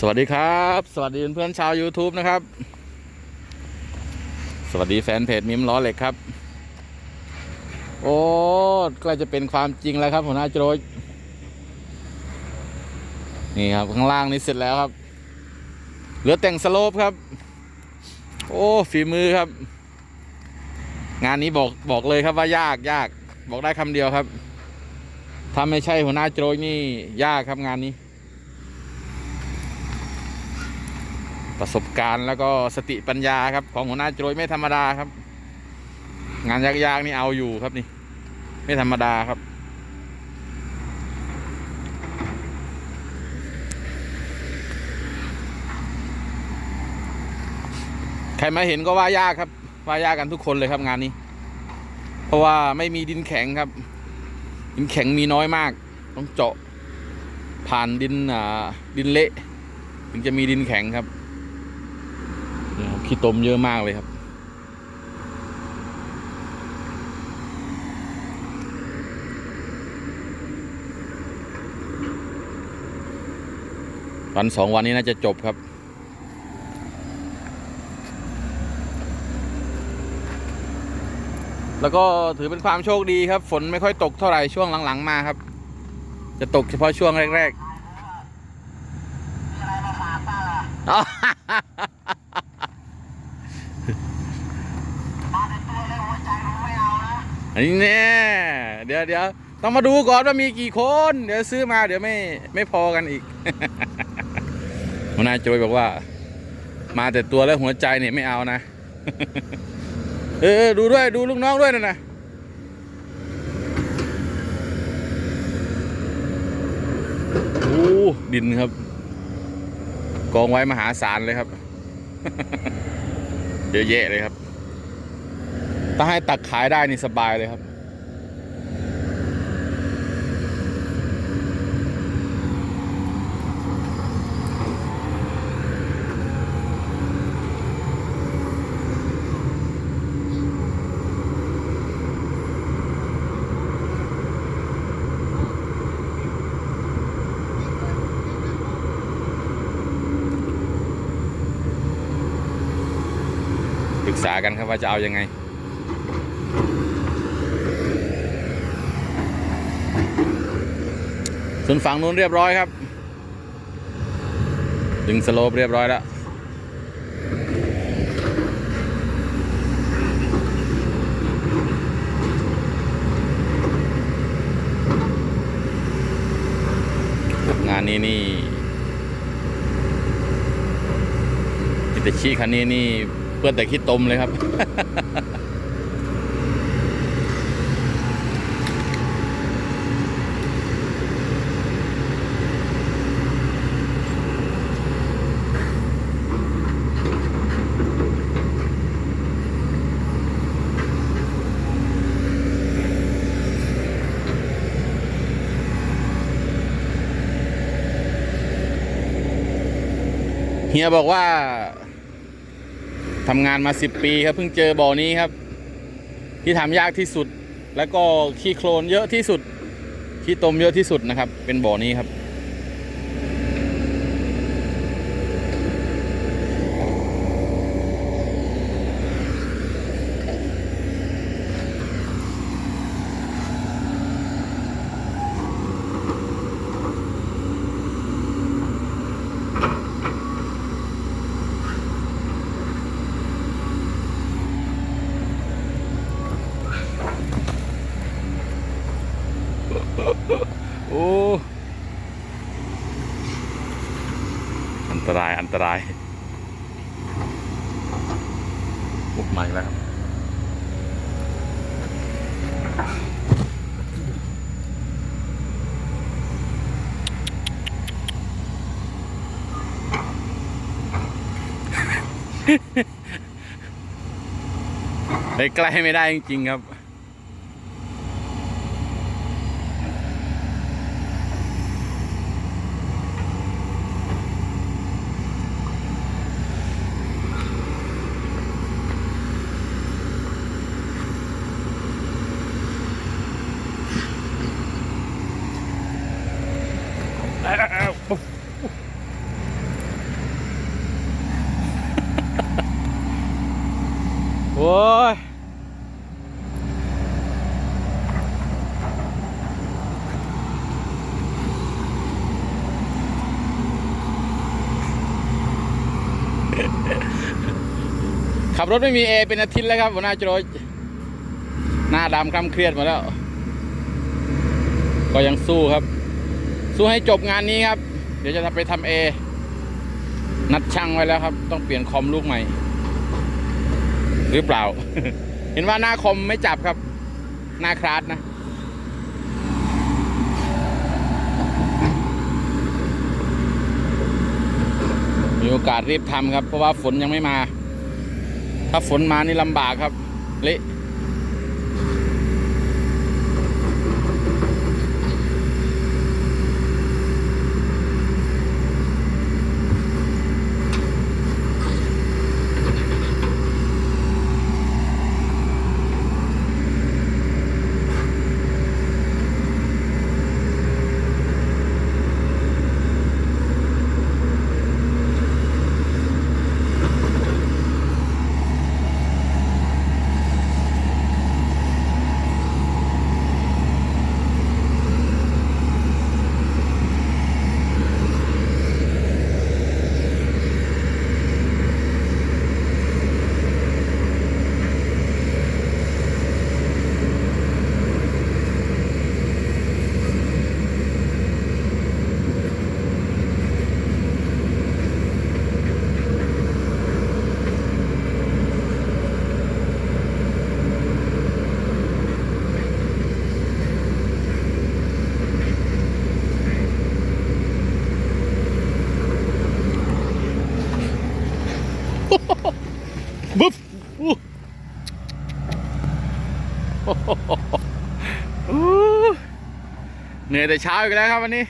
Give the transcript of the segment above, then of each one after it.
สวัสดีครับ สวัสดีเพื่อนๆชาว YouTube นะครับ สวัสดีแฟนเพจมิมล้อเหล็กครับ โอ้ใกล้จะเป็นความจริงแล้วครับหัวหน้าโจยนี่ครับ ข้างล่างนี้เสร็จแล้วครับ เหลือแต่งสโลปครับ โอ้ฝีมือครับ งานนี้บอกบอกเลยครับว่ายากยาก บอกได้คำเดียวครับถ้าไม่ใช่หัวหน้าโจยนี่ยากครับงานนี้ ประสบการณ์แล้วก็สติปัญญาครับของหัวหน้าโจยไม่ธรรมดาครับ งานยากๆนี่เอาอยู่ครับนี่ ไม่ธรรมดาครับ ใครมาเห็นก็ว่ายากครับ ว่ายากกันทุกคนเลยครับงานนี้ เพราะว่าไม่มีดินแข็งครับ ดินแข็งมีน้อยมาก ต้องเจาะผ่านดินอ่าดินเละ ถึงจะมีดินแข็งครับนี่ครับ ขี้ตมเยอะมากเลยครับ วันสองวันนี้น่าจะจบครับแล้วก็ถือเป็นความโชคดีครับ ฝนไม่ค่อยตกเท่าไหร่ช่วงหลัง ๆ มาครับ จะตกเฉพาะช่วงแรกๆ อันนี้แน่เดี๋ยวเดี๋ยวต้องมาดูก่อนว่ามีกี่คน เดี๋ยวซื้อมาเดี๋ยวไม่ไม่พอกันอีกหัวหน้าโจยบอกว่า มาแต่ตัวแล้วหัวใจเนี่ยไม่เอานะ เออดูด้วยดูลูกน้องด้วยนะนะโอ้ดินครับ กองไว้มหาศาลเลยครับ เยอะแยะเลยครับ ถ้าให้ตักขายได้นี่สบายเลยครับ ปรึกษากันครับว่าจะเอายังไง ส่วนฝั่งนู้นเรียบร้อยครับ ดึงสโลปเรียบร้อยแล้วงานนี้นี่อิตาชิคันนี้นี่เพื่อนแต่ขี้ตมเลยครับ เฮียบอกว่าทำงานมาสิบปีครับเพิ่งเจอบ่อนี้ครับ ที่ทำยากที่สุด แล้วก็ขี้โคลนเยอะที่สุดขี้ตมเยอะที่สุดนะครับ เป็นบ่อนี้ครับ โอ้ อันตรายอันตรายบุกใหม่แล้วครับไปใกล้ไม่ได้จริงๆครับ อ้ย ขับรถไม่มีเอเป็นอาทิตย์แล้วครับหัวหน้าโจรหน้าดำคล้ำเครียดมาแล้ว ก็ยังสู้ครับ สู้ให้จบงานนี้ครับ เดี๋ยวจะไปทำเอนัดช่างไว้แล้วครับ ต้องเปลี่ยนคอมลูกใหม่ หรือเปล่า เห็นว่าหน้าคอมไม่จับครับ หน้าคลาสนะมีโอกาสรีบทำครับ เพราะว่าฝนยังไม่มา ถ้าฝนมานี่ลำบากครับ เละ บุ๊บอู้อู้เหนื่อยแต่เช้าอีกแล้วครับวันนี้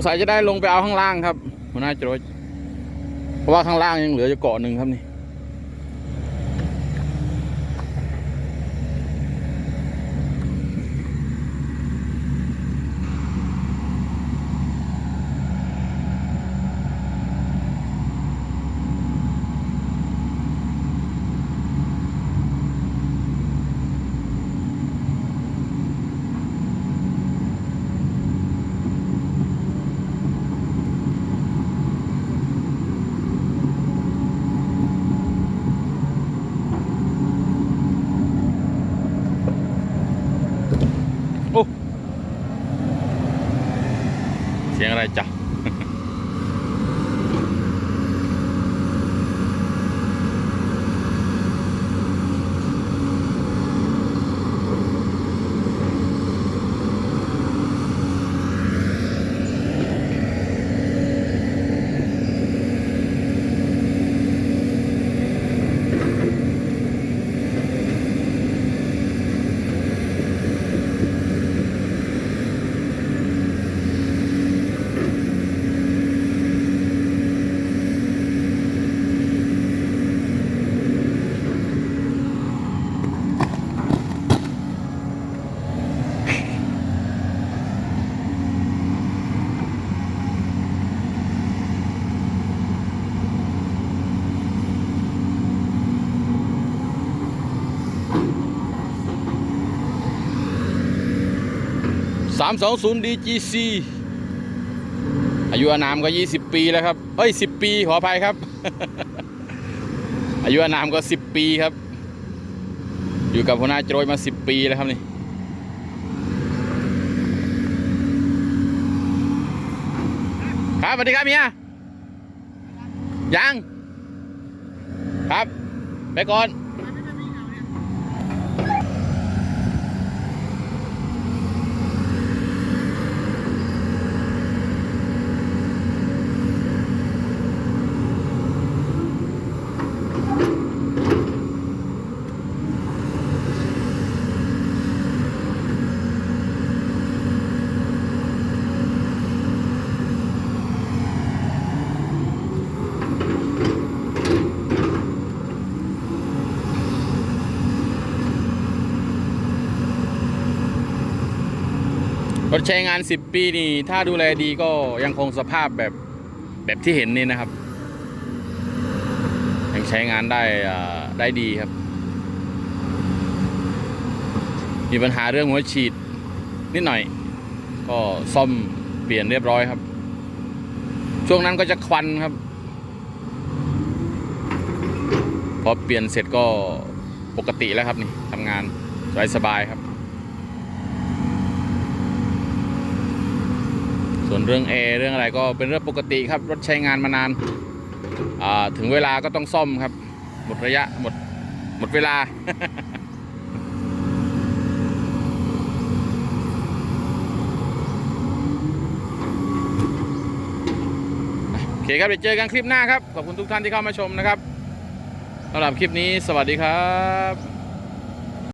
งสัยจะได้ลงไปเอาข้างล่างครับหัวหน้าจรสเพราะว่าข้างล่างยังเหลืออยู่เกาะหนึ่งครับนี่ ないっちゃ320 DGC อายุอานามก็ 20 ปีแล้วครับ เอ้ย 10 ปีขออภัยครับ อายุอานามก็ 10 ปีครับ อยู่กับหัวหน้าโจยมา 10 ปีแล้วครับนี่ครับสวัสดีครับเมียยัง ครับ ไปก่อน รถใช้งาน 10 ปีนี่ ถ้าดูแลดีก็ยังคงสภาพแบบแบบที่เห็นนี่นะครับ ยังใช้งานได้ได้ดีครับ มีปัญหาเรื่องหัวฉีดนิดหน่อย ก็ซ่อมเปลี่ยนเรียบร้อยครับ ช่วงนั้นก็จะควันครับ พอเปลี่ยนเสร็จก็ปกติแล้วครับนี่ทำงานสบายสบายๆครับ ส่วนเรื่องแอร์เรื่องอะไรก็เป็นเรื่องปกติครับรถใช้งานมานานาถึงเวลาก็ต้องซ่อมครับ หมดระยะหมดหมดเวลาโอเคครับเดี๋ยวเจอกันคลิปหน้าครับ ขอบคุณทุกท่านที่เข้ามาชมนะครับสำหรับคลิปนี้สวัสดีครับ